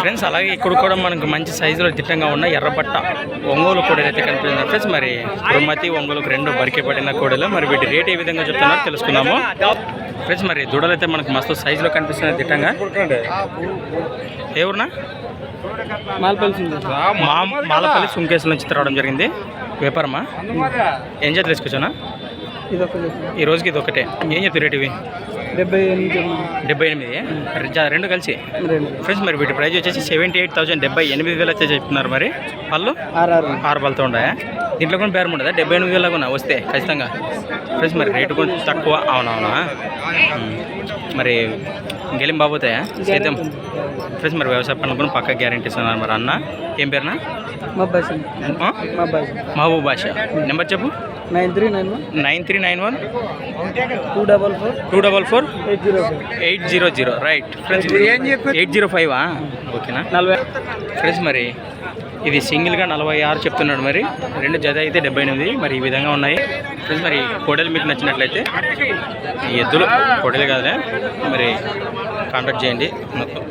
Friends అలాగే ఇక్కడ కూడా మనకు మంచి సైజులో దిట్టంగా ఉన్న ఎర్రబట్ట ఒంగోలు కోడలు అయితే కనిపిస్తుంది. ఫ్రెండ్స్ మరి కురుమతి ఒంగోలుకు రెండు బరికే పడిన కోడలు. మరి వీటి రేట్ ఏ విధంగా చెప్తున్నారో తెలుసుకుందాము. ఫ్రెండ్స్ మరి దూడలు అయితే మనకు మస్తు సైజులో కనిపిస్తున్నాయి దిట్టంగా. ఊరునా? మా మాలపల్లి సుంకేశ్వర నుంచి రావడం జరిగింది. వ్యాపారమా? ఏం చేత తీసుకొచ్చానా ఈ రోజుకి ఇది ఒకటే ఏం చెప్తారు రేట్ ఇవి? డెబ్బై ఎనిమిది. డెబ్బై ఎనిమిది? రెండు కలిసి? రెండు. ఫ్రెండ్స్ మరి వీటి ప్రైస్ వచ్చేసి సెవెంటీ ఎయిట్ థౌసండ్ డెబ్బై ఎనిమిది వేలు అయితే చెప్తున్నారు మరి. పళ్ళు? ఆర్ఆర్ ఆరు. పళ్ళతో ఉన్నాయా దీంట్లో కూడా బేరం ఉండదా? డెబ్బై ఎనిమిది వేలకు ఉన్నా వస్తే ఖచ్చితంగా. ఫ్రెండ్స్ మరి రేటు కొంచెం తక్కువ. అవునవునా. మరి గెలిం బాబోతాయా సేద్యం ఫ్రెండ్స్ మరి వ్యవసాయ పనులు కూడా పక్క గ్యారంటీ ఇస్తున్నారు మరి అన్న. ఏం పేరునా మహబూబ్ బాష నెంబర్ చెప్పు. Nine three nine one. Nine three nine one. Two double four. Two double four. Eight zero eight zero zero. Right. Friends eight zero ఫైవా? ఓకేనా? నలభై. ఫ్రెండ్స్ మరి ఇది సింగిల్గా నలభై ఆరు చెప్తున్నాడు మరి. రెండు జత అయితే డెబ్బై ఎనిమిది. మరి ఈ విధంగా ఉన్నాయి. ఫ్రెండ్స్ మరి కోడలు మీకు నచ్చినట్లయితే ఎద్దులు కోడలు కాదులే. మరి కాంటాక్ట్ చేయండి మొత్తం.